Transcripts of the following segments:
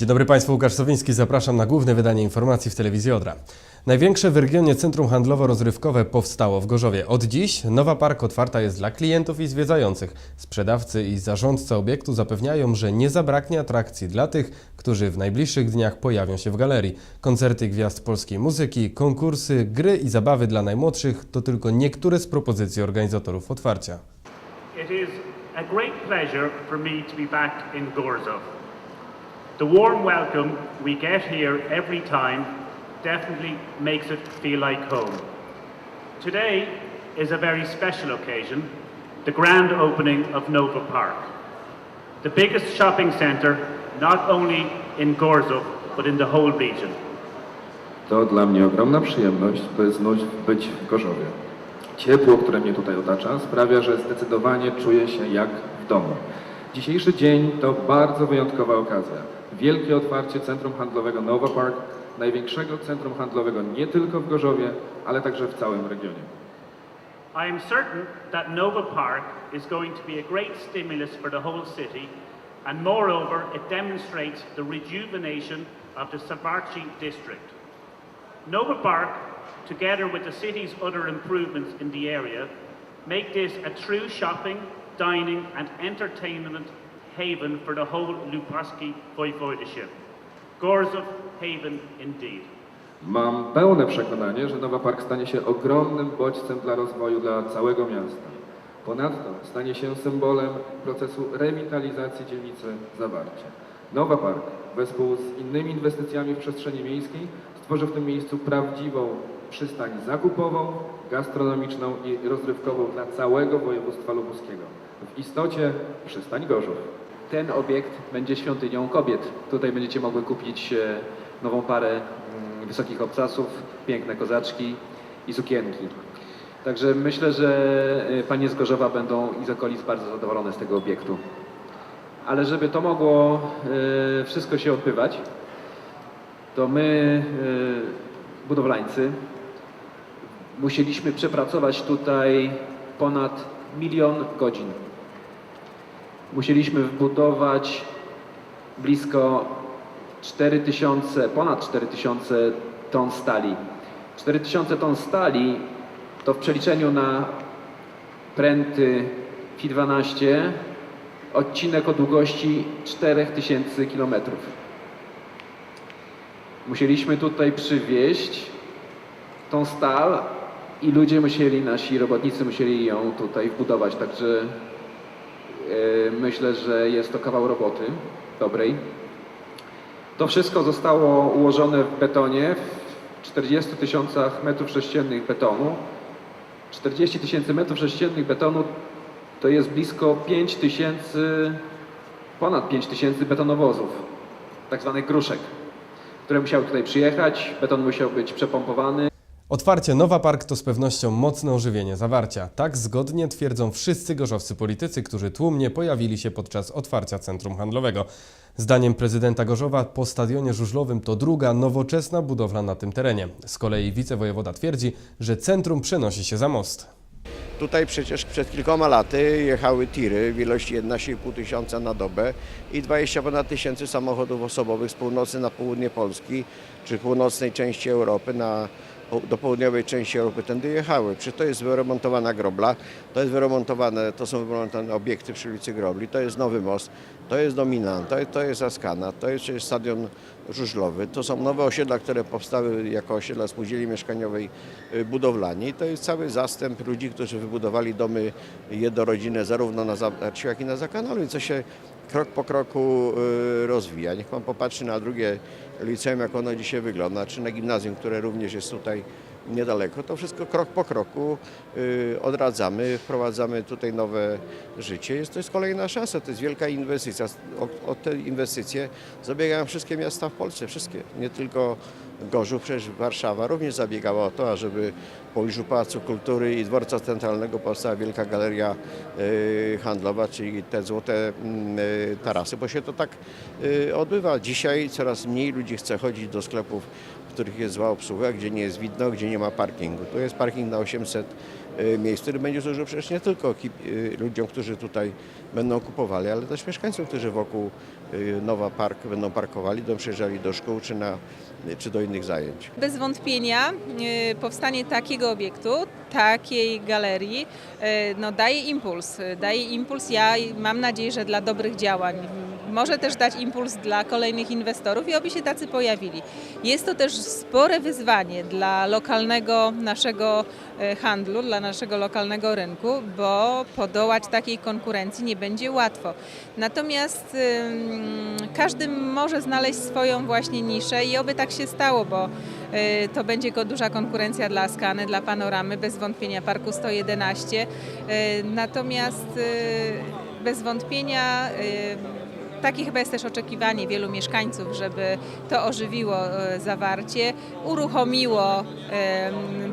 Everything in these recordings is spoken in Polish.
Dzień dobry Państwu, Łukasz Sowiński, zapraszam na główne wydanie informacji w telewizji Odra. Największe w regionie centrum handlowo-rozrywkowe powstało w Gorzowie. Od dziś Nowa Park otwarta jest dla klientów i zwiedzających. Sprzedawcy i zarządcy obiektu zapewniają, że nie zabraknie atrakcji dla tych, którzy w najbliższych dniach pojawią się w galerii. Koncerty gwiazd polskiej muzyki, konkursy, gry i zabawy dla najmłodszych to tylko niektóre z propozycji organizatorów otwarcia. It is a great pleasure for me to be back in. The warm welcome we get here every time definitely makes it feel like home. Today is a very special occasion, the grand opening of Nova Park, the biggest shopping centre not only in Gorzo but in the whole region. To dla mnie ogromna przyjemność, być w Gorzowie. Ciepło, które mnie tutaj otacza, sprawia, że zdecydowanie czuję się jak w domu. Dzisiejszy dzień to bardzo wyjątkowa okazja. Wielkie otwarcie centrum handlowego Nova Park, największego centrum handlowego nie tylko w Gorzowie, ale także w całym regionie. I am certain that Nova Park is going to be a great stimulus for the whole city, and moreover, it demonstrates the rejuvenation of the Savarchi district. Nova Park, together with the city's other improvements in the area, make this a true shopping, dining, and entertainment haven for the whole Lupaski Voivodeship. Gorzów haven indeed. Mam pełne przekonanie, że Nowa Park stanie się ogromnym bodźcem dla rozwoju dla całego miasta. Ponadto stanie się symbolem procesu rewitalizacji dzielnicy Zawarcie. Nowa Park wespół z innymi inwestycjami w przestrzeni miejskiej stworzy w tym miejscu prawdziwą przystań zakupową, gastronomiczną i rozrywkową dla całego województwa lubuskiego. W istocie przystań Gorzów. Ten obiekt będzie świątynią kobiet. Tutaj będziecie mogły kupić e, nową parę mm, wysokich obcasów, piękne kozaczki i sukienki. Także myślę, że e, panie z Gorzowa będą i z okolic bardzo zadowolone z tego obiektu. Ale żeby to mogło e, wszystko się odbywać, to my, budowlańcy, musieliśmy przepracować tutaj ponad milion godzin musieliśmy wbudować blisko 4000, ponad 4000 ton stali. 4000 ton stali to w przeliczeniu na pręty Fi-12 odcinek o długości 4000 km. Musieliśmy tutaj przywieźć tą stal i ludzie musieli, nasi robotnicy musieli ją tutaj wbudować, także Myślę, że jest to kawał roboty dobrej. To wszystko zostało ułożone w betonie w 40 tysiącach metrów sześciennych betonu. 40 tysięcy metrów sześciennych betonu to jest blisko 5 tysięcy, ponad 5 tysięcy betonowozów, tak zwanych gruszek, które musiały tutaj przyjechać. Beton musiał być przepompowany. Otwarcie Nowa Park to z pewnością mocne ożywienie zawarcia. Tak zgodnie twierdzą wszyscy gorzowscy politycy, którzy tłumnie pojawili się podczas otwarcia centrum handlowego. Zdaniem prezydenta Gorzowa po stadionie żużlowym to druga nowoczesna budowla na tym terenie. Z kolei wicewojewoda twierdzi, że centrum przenosi się za most. Tutaj przecież przed kilkoma laty jechały tiry w ilości 11,5 tysiąca na dobę i 20 ponad tysięcy samochodów osobowych z północy na południe Polski czy północnej części Europy na, do południowej części Europy tędy jechały. Czy to jest wyremontowana grobla, to jest wyremontowane, to są wyremontowane obiekty przy ulicy Grobli, to jest nowy most, to jest Dominant, to, to jest Askana, to jest przecież stadion żużlowy, to są nowe osiedla, które powstały jako osiedla spółdzielni mieszkaniowej y, budowlani. To jest cały zastęp ludzi, którzy wybudowali domy jednorodzinne zarówno na Zabarciu, jak i na Zakanalu i co się krok po kroku y, rozwija. Niech Pan popatrzy na drugie liceum, jak ono dzisiaj wygląda, czy na gimnazjum, które również jest tutaj niedaleko. To wszystko krok po kroku y, odradzamy, wprowadzamy tutaj nowe życie. Jest, to jest kolejna szansa, to jest wielka inwestycja. O, o te inwestycje zabiegają wszystkie miasta w Polsce, wszystkie, nie tylko Gorzów, przecież Warszawa również zabiegała o to, ażeby w pobliżu Pałacu Kultury i Dworca Centralnego powstała wielka galeria y, handlowa, czyli te złote mm, y, tarasy, bo się to tak odbywa. Dzisiaj coraz mniej ludzi chce chodzić do sklepów, których jest zła obsługa, gdzie nie jest widno, gdzie nie ma parkingu. Tu jest parking na 800 y, miejsc, który będzie służył przecież nie tylko y, ludziom, którzy tutaj będą kupowali, ale też mieszkańcom, którzy wokół y, Nowa Park będą parkowali, będą przyjeżdżali do szkół czy, na, czy do innych zajęć. Bez wątpienia powstanie takiego obiektu, takiej galerii no, daje impuls. Daje impuls, ja mam nadzieję, że dla dobrych działań. Może też dać impuls dla kolejnych inwestorów i oby się tacy pojawili. Jest to też spore wyzwanie dla lokalnego naszego y, handlu, dla naszego lokalnego rynku, bo podołać takiej konkurencji nie będzie łatwo. Natomiast każdy może znaleźć swoją właśnie niszę i oby tak się stało, bo y, to będzie duża konkurencja dla Skany, dla Panoramy, bez wątpienia Parku 111. Y, Natomiast bez wątpienia takie chyba jest też oczekiwanie wielu mieszkańców, żeby to ożywiło e, zawarcie, uruchomiło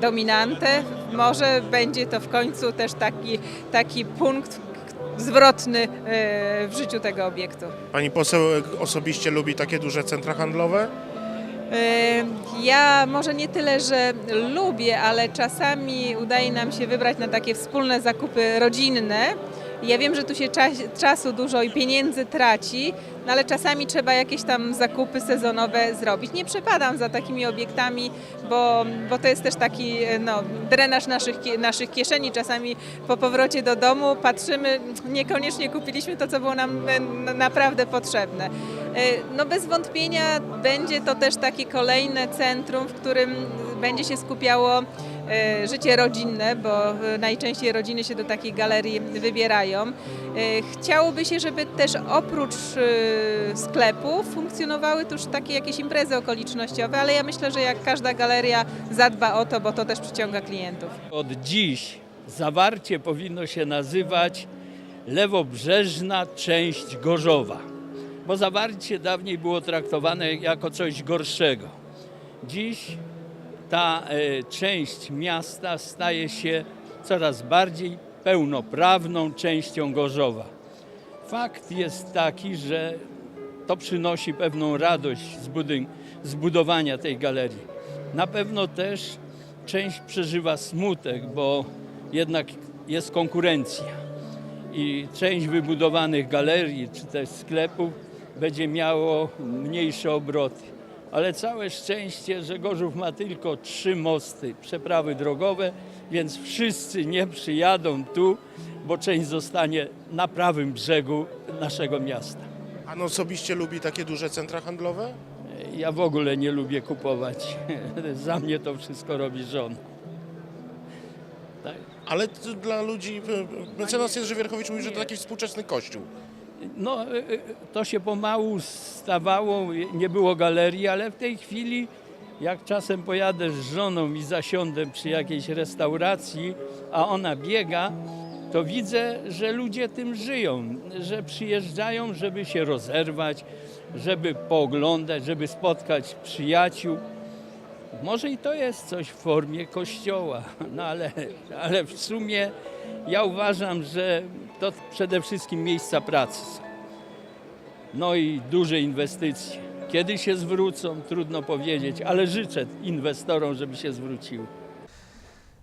dominantę. Może będzie to w końcu też taki, taki punkt zwrotny e, w życiu tego obiektu. Pani poseł osobiście lubi takie duże centra handlowe? E, Ja może nie tyle, że lubię, ale czasami udaje nam się wybrać na takie wspólne zakupy rodzinne. Ja wiem, że tu się czas, czasu dużo i pieniędzy traci, no ale czasami trzeba jakieś tam zakupy sezonowe zrobić. Nie przepadam za takimi obiektami, bo, bo to jest też taki e, no, drenaż naszych, naszych kieszeni. Czasami po powrocie do domu patrzymy, niekoniecznie kupiliśmy to, co było nam e, naprawdę potrzebne. E, No bez wątpienia będzie to też takie kolejne centrum, w którym będzie się skupiało życie rodzinne, bo e, najczęściej rodziny się do takiej galerii wybierają. E, Chciałoby się, żeby też oprócz e, sklepu funkcjonowały tu już takie jakieś imprezy okolicznościowe, ale ja myślę, że jak każda galeria zadba o to, bo to też przyciąga klientów. Od dziś zawarcie powinno się nazywać lewobrzeżna część Gorzowa, bo zawarcie dawniej było traktowane jako coś gorszego. Dziś ta e, część miasta staje się coraz bardziej pełnoprawną częścią Gorzowa. Fakt jest taki, że to przynosi pewną radość z, budyn- z budowania tej galerii. Na pewno też część przeżywa smutek, bo jednak jest konkurencja i część wybudowanych galerii czy też sklepów będzie miało mniejsze obroty. Ale całe szczęście, że Gorzów ma tylko trzy mosty, przeprawy drogowe, więc wszyscy nie przyjadą tu, bo część zostanie na prawym brzegu naszego miasta. Pan osobiście lubi takie duże centra handlowe? Ja w ogóle nie lubię kupować. Za mnie to wszystko robi żona. Tak. Ale dla ludzi, mecenas Jerzy Wierchowicz mówi, że to taki współczesny kościół. No, y, y, to się pomału stawało, nie było galerii, ale w tej chwili, jak czasem pojadę z żoną i zasiądę przy jakiejś restauracji, a ona biega, to widzę, że ludzie tym żyją, że przyjeżdżają, żeby się rozerwać, żeby pooglądać, żeby spotkać przyjaciół. Może i to jest coś w formie kościoła, no ale, ale w sumie ja uważam, że to przede wszystkim miejsca pracy. No i duże inwestycje. Kiedy się zwrócą, trudno powiedzieć, ale życzę inwestorom, żeby się zwróciły.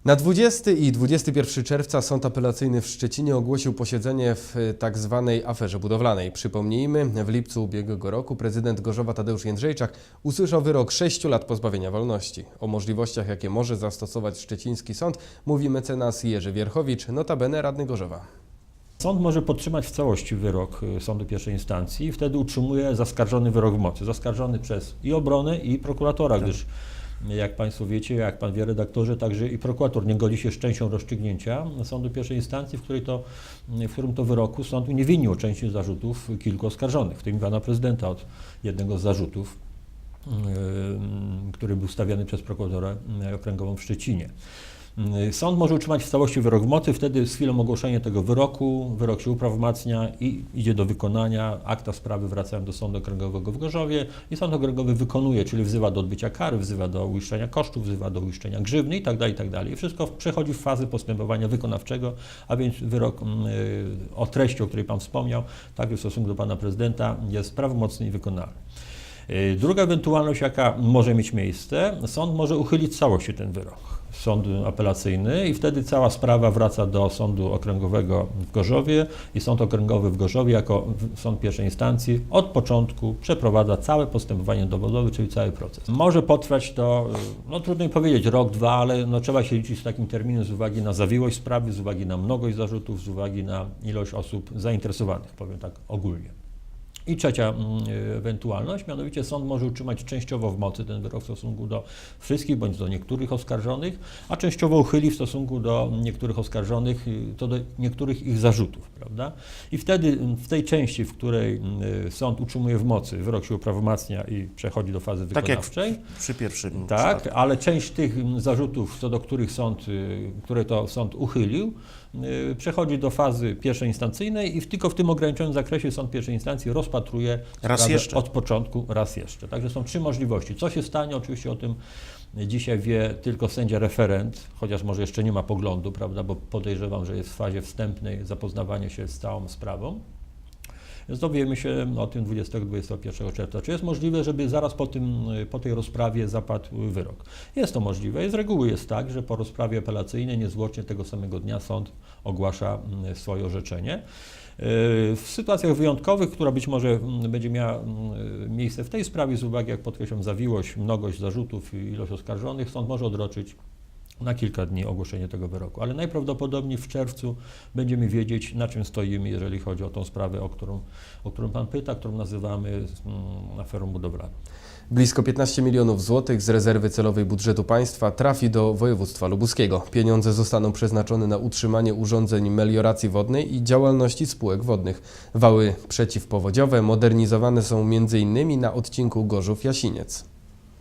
Na 20 i 21 czerwca Sąd Apelacyjny w Szczecinie ogłosił posiedzenie w y, tak zwanej aferze budowlanej. Przypomnijmy, w lipcu ubiegłego roku prezydent Gorzowa Tadeusz Jędrzejczak usłyszał wyrok 6 lat pozbawienia wolności. O możliwościach, jakie może zastosować szczeciński sąd, mówi mecenas Jerzy Wierchowicz, notabene radny Gorzowa. Sąd może podtrzymać w całości wyrok y, sądu pierwszej instancji i wtedy utrzymuje zaskarżony wyrok w mocy. Zaskarżony przez i obronę, i prokuratora, gdyż jak Państwo wiecie, jak Pan wie redaktorze, także i prokurator nie godzi się z częścią rozstrzygnięcia sądu pierwszej instancji, w, której to, w którym to wyroku sąd uniewinnił części zarzutów kilku oskarżonych, w tym pana prezydenta od jednego z zarzutów, y, który był stawiany przez prokuratora y, okręgową w Szczecinie. Y, Sąd może utrzymać w całości wyrok w mocy, wtedy z chwilą ogłoszenia tego wyroku, wyrok się uprawomacnia i idzie do wykonania. Akta sprawy wracają do Sądu Okręgowego w Gorzowie i Sąd Okręgowy wykonuje, czyli wzywa do odbycia kary, wzywa do uiszczenia kosztów, wzywa do uiszczenia grzywny itd. itd. I wszystko przechodzi w fazę postępowania wykonawczego, a więc wyrok mm, y, o treści, o której Pan wspomniał, także w stosunku do Pana Prezydenta jest prawomocny i wykonalny. Y, Druga ewentualność, jaka może mieć miejsce, sąd może uchylić całości ten wyrok. Sąd apelacyjny i wtedy cała sprawa wraca do sądu okręgowego w Gorzowie i sąd okręgowy w Gorzowie jako sąd pierwszej instancji od początku przeprowadza całe postępowanie dowodowe, czyli cały proces. Może potrwać to, y, no trudno powiedzieć, rok, dwa, ale no, trzeba się liczyć z takim terminem z uwagi na zawiłość sprawy, z uwagi na mnogość zarzutów, z uwagi na ilość osób zainteresowanych, powiem tak ogólnie. I trzecia mm, ewentualność, mianowicie sąd może utrzymać częściowo w mocy ten wyrok w stosunku do wszystkich bądź do niektórych oskarżonych, a częściowo uchyli w stosunku do niektórych oskarżonych y, to do niektórych ich zarzutów, prawda? I wtedy mm, w tej części, w której mm, sąd utrzymuje w mocy, wyrok się uprawomacnia i przechodzi do fazy Tak jak wykonawczej. przy pierwszym Tak, przypadku. ale część tych zarzutów, co do których sąd, y, które to sąd uchylił, przechodzi do fazy pierwszoinstancyjnej i w, tylko w tym ograniczonym zakresie sąd pierwszej instancji rozpatruje Raz jeszcze. od początku, raz jeszcze. Także są trzy możliwości. Co się stanie, oczywiście o tym dzisiaj wie tylko sędzia referent, chociaż może jeszcze nie ma poglądu, prawda, bo podejrzewam, że jest w fazie wstępnej zapoznawania się z całą sprawą. Więc dowiemy się o tym 20-21 czerwca. Czy jest możliwe, żeby zaraz po, tym, po tej rozprawie zapadł wyrok? Jest to możliwe. Z reguły jest tak, że po rozprawie apelacyjnej niezwłocznie tego samego dnia sąd ogłasza mm, swoje orzeczenie. Yy, W sytuacjach wyjątkowych, która być może mm, będzie miała mm, miejsce w tej sprawie, z uwagi, jak podkreślam, zawiłość, mnogość zarzutów i ilość oskarżonych, sąd może odroczyć na kilka dni ogłoszenie tego wyroku. Ale najprawdopodobniej w czerwcu będziemy wiedzieć, na czym stoimy, jeżeli chodzi o tą sprawę, o którą, o którą Pan pyta, którą nazywamy mm, aferą budowlaną. Blisko 15 milionów złotych z rezerwy celowej budżetu państwa trafi do województwa lubuskiego. Pieniądze zostaną przeznaczone na utrzymanie urządzeń melioracji wodnej i działalności spółek wodnych. Wały przeciwpowodziowe modernizowane są m.in. na odcinku Gorzów-Jasiniec.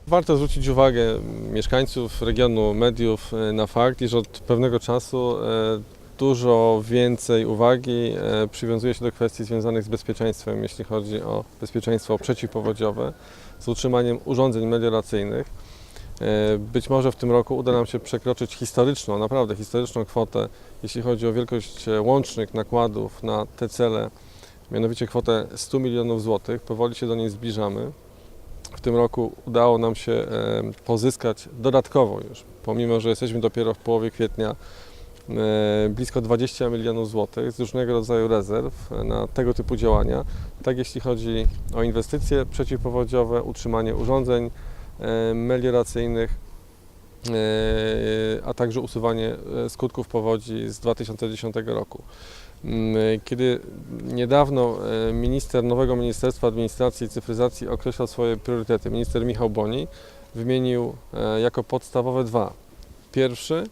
Warto zwrócić uwagę mieszkańców regionu, mediów e, na fakt, iż od pewnego czasu e, dużo więcej uwagi e, przywiązuje się do kwestii związanych z bezpieczeństwem, jeśli chodzi o bezpieczeństwo przeciwpowodziowe, z utrzymaniem urządzeń melioracyjnych. Być może w tym roku uda nam się przekroczyć historyczną, naprawdę historyczną kwotę, jeśli chodzi o wielkość łącznych nakładów na te cele, mianowicie kwotę 100 milionów złotych. Powoli się do niej zbliżamy. W tym roku udało nam się pozyskać dodatkowo już, pomimo że jesteśmy dopiero w połowie kwietnia, blisko 20 milionów złotych z różnego rodzaju rezerw e, na tego typu działania. Tak jeśli chodzi o inwestycje przeciwpowodziowe, utrzymanie urządzeń melioracyjnych, e, a także usuwanie e, skutków powodzi z 2010 roku. Mm, Kiedy niedawno e, minister nowego Ministerstwa Administracji i Cyfryzacji określał swoje priorytety, minister Michał Boni wymienił e, jako podstawowe dwa. Pierwszy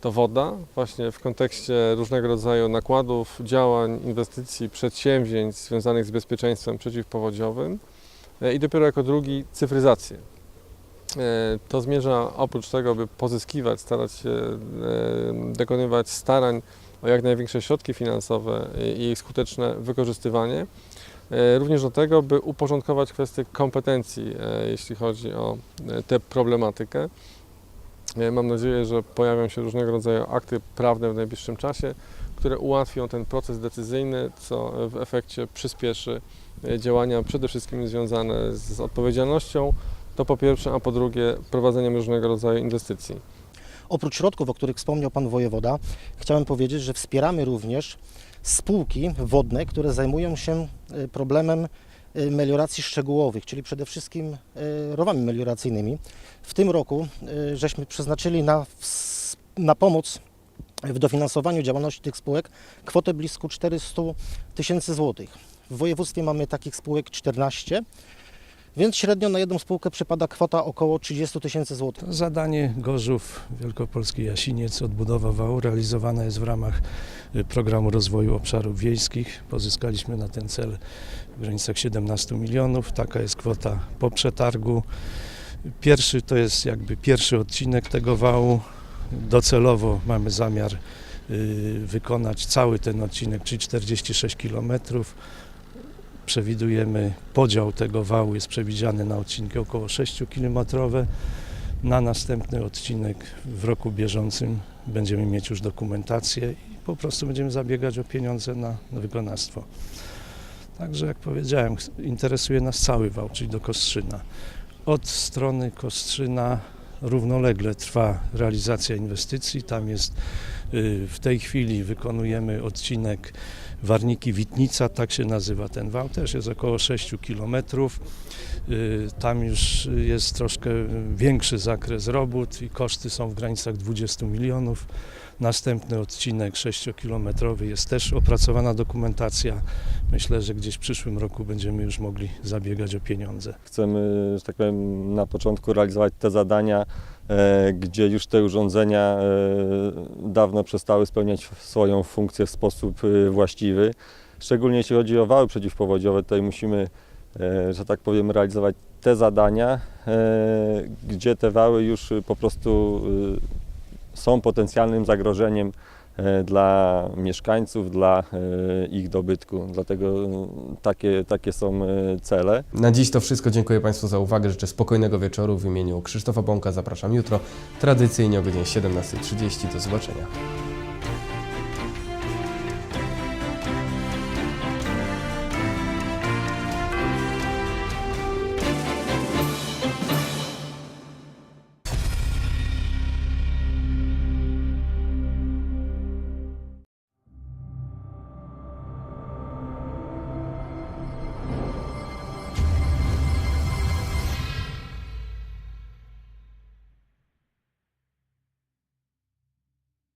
to woda, właśnie w kontekście różnego rodzaju nakładów, działań, inwestycji, przedsięwzięć związanych z bezpieczeństwem przeciwpowodziowym E, i dopiero jako drugi cyfryzację. E, To zmierza oprócz tego, by pozyskiwać, starać się e, dokonywać starań o jak największe środki finansowe i ich skuteczne wykorzystywanie. E, Również do tego, by uporządkować kwestie kompetencji, e, jeśli chodzi o e, tę problematykę. Mam nadzieję, że pojawią się różnego rodzaju akty prawne w najbliższym czasie, które ułatwią ten proces decyzyjny, co w efekcie przyspieszy działania przede wszystkim związane z odpowiedzialnością, to po pierwsze, a po drugie prowadzeniem różnego rodzaju inwestycji. Oprócz środków, o których wspomniał Pan Wojewoda, chciałem powiedzieć, że wspieramy również spółki wodne, które zajmują się y, problemem y, melioracji szczegółowych, czyli przede wszystkim y, rowami melioracyjnymi. W tym roku żeśmy przeznaczyli na, na pomoc w dofinansowaniu działalności tych spółek kwotę blisko 400 tysięcy złotych. W województwie mamy takich spółek 14, więc średnio na jedną spółkę przypada kwota około 30 tysięcy złotych. Zadanie Gorzów Wielkopolski Jasiniec, odbudowa wału realizowana jest w ramach y, programu rozwoju obszarów wiejskich. Pozyskaliśmy na ten cel w granicach 17 milionów. Taka jest kwota po przetargu. Pierwszy to jest jakby pierwszy odcinek tego wału. Docelowo mamy zamiar y, wykonać cały ten odcinek, czyli 46 kilometrów. Przewidujemy podział tego wału, jest przewidziany na odcinki około 6-kilometrowe. Na następny odcinek w roku bieżącym będziemy mieć już dokumentację i po prostu będziemy zabiegać o pieniądze na, na wykonawstwo. Także jak powiedziałem, interesuje nas cały wał, czyli do Kostrzyna. Od strony Kostrzyna równolegle trwa realizacja inwestycji. Tam jest y, w tej chwili wykonujemy odcinek Warniki-Witnica, tak się nazywa ten wał, też jest około 6 kilometrów. Y, Tam już jest troszkę większy zakres robót i koszty są w granicach 20 milionów. Następny odcinek 6-kilometrowy jest też opracowana dokumentacja. Myślę, że gdzieś w przyszłym roku będziemy już mogli zabiegać o pieniądze. Chcemy, że tak powiem, na początku realizować te zadania, e, gdzie już te urządzenia e, dawno przestały spełniać swoją funkcję w sposób e, właściwy. Szczególnie jeśli chodzi o wały przeciwpowodziowe, tutaj musimy, że tak powiem, realizować te zadania, gdzie te wały już po prostu są potencjalnym zagrożeniem e, dla mieszkańców, dla e, ich dobytku. Dlatego e, takie, takie są cele. Na dziś to wszystko. Dziękuję Państwu za uwagę. Życzę spokojnego wieczoru. W imieniu Krzysztofa Bąka zapraszam jutro, tradycyjnie o godzinie 17.30. Do zobaczenia.